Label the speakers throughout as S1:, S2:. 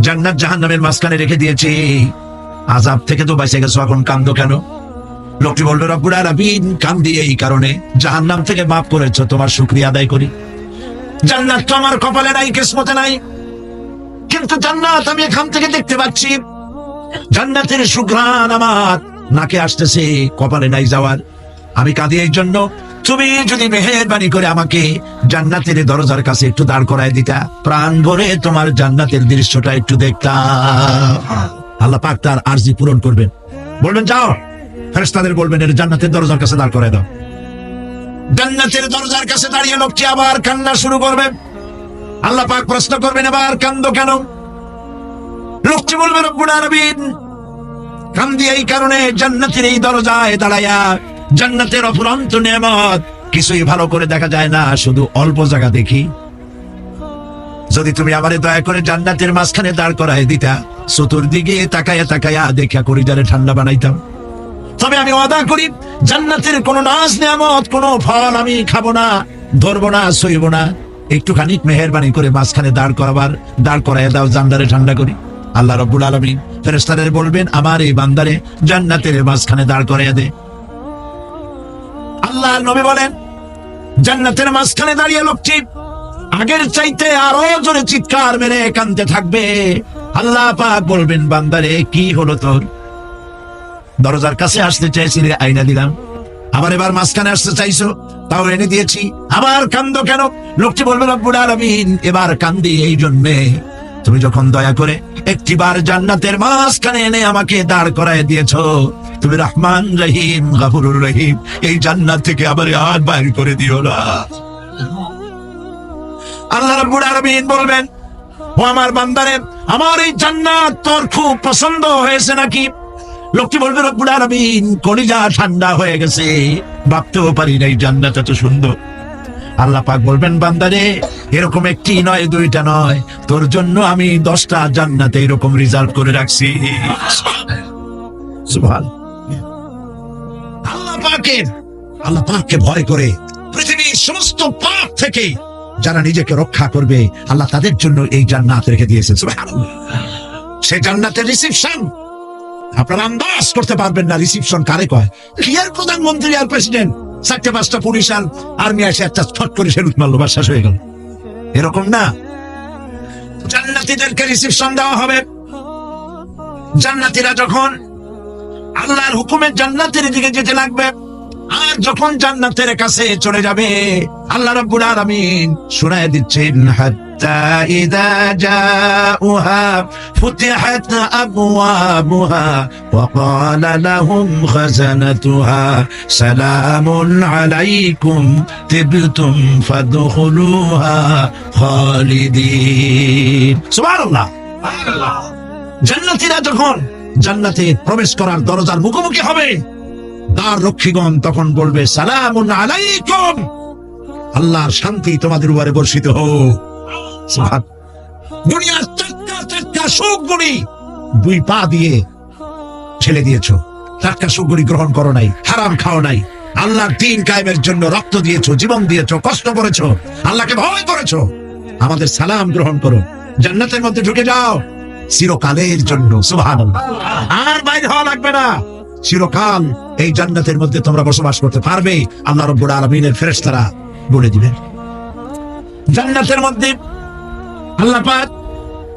S1: জান্নাত জাহান্নামের মাঝখানে রেখে দিয়েছি। আজাব থেকে তো বেঁচে গেছো, এখন কান্দো কেন? লোকটি বলল, রব্বুল আলামিন, কান্দি এই কারণে। জাহান্নাম থেকে মাফ করেছ, তোমার শুকরিয়া আদায় করি। জান্নাত তো আমার কপালে নাই, কিসমতে নাই। কিন্তু জান্নাত আমি এখান থেকে দেখতে পাচ্ছি। জান্নাতের সুঘ্রাণ আমার নাকে আসতেছে, কপালে নাই যাওয়ার। আমি কাঁদি এই জন্য। তুমি যদি মেহেরবানি করে আমাকে জান্নাতের দরজার কাছে একটু দাঁড় করায় দিতা, প্রাণ ভরে তোমার জান্নাতের দৃশ্যটা একটু দেখতাম। আল্লাহ পাক তার আরজি পূরণ করবেন। বলবেন, যাও। ফেরেশতাদের বলবেন এটা জান্নাতের দরজার কাছে দাঁড় করায় দাও। জান্নাতের দরজার কাছে দাঁড়িয়ে লোকটি আবার কান্না শুরু করবে। আল্লাহ পাক প্রশ্ন করবেন, এবার কান্দ কেন? লোকটি বলবে, রব্বুল আলামিন, কান্দি এই কারণে জান্নাতের এই দরজায় দাঁড়ায়া জান্নাতের অফুরন্ত নেমত কিছুই ভালো করে দেখা যায় না, শুধু অল্প জায়গা দেখি। যদি তুমি আমারে দয়া করে জান্নাতের মাঝখানে দাঁড় করায় দিতা, চতুর্দিকে তাকায়া তাকায়া দেখা করি করিডারে ঠান্ডা বানাইতাম। তবে আমি ওয়াদা করি, জান্নাতের কোন নাজ নিয়ামত, কোন ফল আমি খাব না, ধরবো না, সইব না। একটুখানি মেহরবানি করে মাঝখানে দাঁড় করাবার, দাঁড় করাইয়া দাও জান্নারে ঠান্ডা করি। আল্লাহ রব্বুল আলমী ফেরেস্তাদের বলবেন, আমার এই বান্দারে জান্নাতের মাঝখানে দাঁড় করাইয়া দে। আল্লাহ নবী বলেন, জান্নাতের মাঝখানে দাঁড়িয়ে লোকটি আগের চাইতে আরও জোরে চিৎকার মেরে কানতে থাকবে। আল্লাহ পাক বলবেন, বান্দারে, কি হলো তোর? দরজার কাছে আসতে চাইছিলে আইনা দিলাম। আবার এবার মাঝখানে আসতে চাইছো, তাও এনে দিয়েছি। আবার কান্দ কেন? লোকটি বলবে এবার কান্দি এই জন্যে। তুমি যখন দয়া করে একটিবার জান্নাতের মাঝখানে এনে আমাকে দাঁড় করায় দিয়েছ তুমি রহমান রহিম, গাফুরুর রহিম। এই জান্নাত থেকে আবার আর বাইর করে দিও না। আল্লাহ বান্দারে, আমার এই জান্নাত হয়েছে ঠান্ডা হয়ে গেছে। ভাবতেও এই জান্নাত এত সুন্দর। পাক বলবেন, বান্দারে, এরকম একটি নয়, দুইটা নয়। তোর জন্য আমি দশটা জান্নাতে এরকম রিজার্ভ করে রাখছি। সুবহান আল্লাহ পাককে ভয় করে পৃথিবীর সমস্ত পাপ থেকে যারা নিজেকে রক্ষা করবে, আল্লাহ তাদের জন্য এই জান্নাত রেখে দিয়েছেন। সেই জান্নাতের রিসিপশন আপনারা আন্দাজ করতে পারবেন না রিসিপশন কারে কয়? কি আর প্রধানমন্ত্রী আর প্রেসিডেন্ট চারটে পাঁচটা পুলিশ আর আর্মি আসে একটা ছট করে সেরুত মারলো বা শেষ হয়ে গেল। এরকম না। জান্নাতীদেরকে রিসিপশন দেওয়া হবে। জান্নাতীরা যখন আল্লাহর হুকুমের জান্নাতের দিকে যেতে লাগবে। আর যখন জান্নাতের কাছে চলে যাবে আল্লাহ রাব্বুল আলামিন শোনায় দিচ্ছেন হাত্তা ইদা জাউহা ফুতিহাত আবওয়াবুহা ওয়া ক্বালা লাহুম খাজানাতুহা সালামুন আলাইকুম তিবতুম ফাদখুলুহা খালিদিন। সুবহানাল্লাহ। জান্নাতীরা যখন জান্নাতে প্রবেশ করার দরজার মুখোমুখি হবে। তার রক্ষীগণ তখন বলবে, সালামুন আলাইকুম। আল্লাহর শান্তি তোমাদের উপরে বর্ষিত হোক। দুনিয়ার দুই পা দিয়ে ছেলে দিয়েছ। গ্রহণ করো নাই, হারাম খাও নাই। আল্লাহর দিন কায়েমের জন্য রক্ত দিয়েছ, জীবন দিয়েছ, কষ্ট করেছ, আল্লাহকে ভয় করেছ। আমাদের সালাম গ্রহণ করো। জান্নাতের মধ্যে ঢুকে যাও। চিরকালের জন্য সুবহানাল্লাহ। আর বাইরে হওয়া লাগবে না। চিরকাল এই জান্নাতের মধ্যে তোমরা বসবাস করতে পারবে। আল্লাহ রব্বুল আলমিনের ফেরেশতারা বলে দিবেন। জান্নাতের মধ্যে আল্লাহ পাক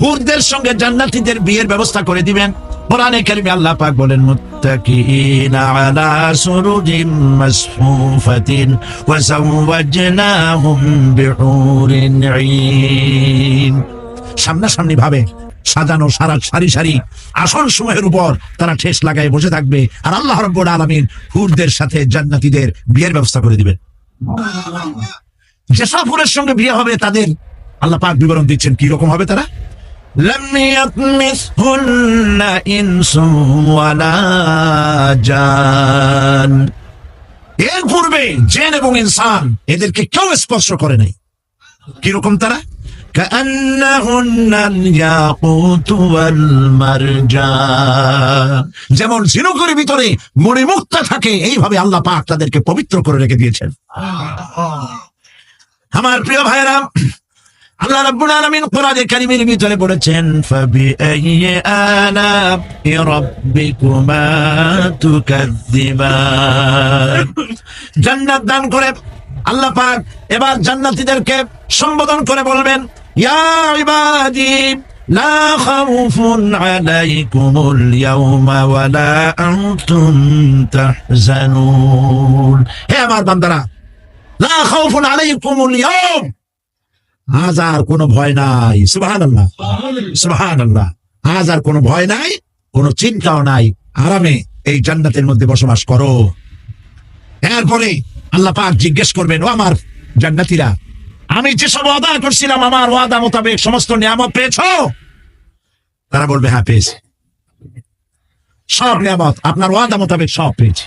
S1: হুরদের সঙ্গে জান্নাতীদের বিয়ের ব্যবস্থা করে দিবেন। কোরআনে কারিমে আল্লাহ পাক বলেন মুত্তাকিনা আলা সুরুজিম মাসফুফাতিন ওয়া যাওয়াজনাহুম বিহুরিন ঈন সামনাসামনি ভাবে সাজানো সারা সারি সারি আসন সময়ের উপর তারা ঠেস লাগায় বসে থাকবে আর আল্লাহ রব্বুল আলামিন হুরদের সাথে জান্নাতীদের বিয়ের ব্যবস্থা করে দিবেন যেসব হুরের সঙ্গে বিয়ে হবে তাদের আল্লাহ পাক বিবরণ দিচ্ছেন কি রকম হবে তারা لم يطمثهن إنس ولا جان এর পূর্বে জেন এবং ইনসান এদেরকে কেউ স্পর্শ করে নাই কিরকম তারা كأنهن الياقوت والمرجان যেমন ঝিনুকের ভিতরে মণিমুক্তা থাকে, এইভাবে আল্লাহ পাক তাদেরকে পবিত্র করে রেখে দিয়েছেন। আমার প্রিয় ভাইরা আল্লাহ আলামিন কোরআনে কারীমের ভিতরে বলেছেন রাব্বিকুমা জান্নাত দান করে, আল্লাহ পাক এবার জান্নাতীদেরকে সম্বোধন করে বলবেন তাহজানুন হে আমার বান্দারা লা খাউফুন আজ আর কোনো ভয় নাই। সুবাহান আল্লাহ সুবাহান আজ আর কোনো ভয় নাই, কোনো চিন্তাও নাই। আরামে এই জান্নাতের মধ্যে বসবাস করো। এরপরে আল্লাহ পাক জিজ্ঞেস করবেন, ও আমার জান্নাতীরা আমি যেসব ওয়াদা করছিলাম, আমার ওয়াদা মোতাবেক সমস্ত নিয়ামত পেয়েছ? তারা বলবে হ্যাঁ পেয়েছি। সব নিয়ামত, আপনার ওয়াদা মোতাবেক সব পেয়েছি।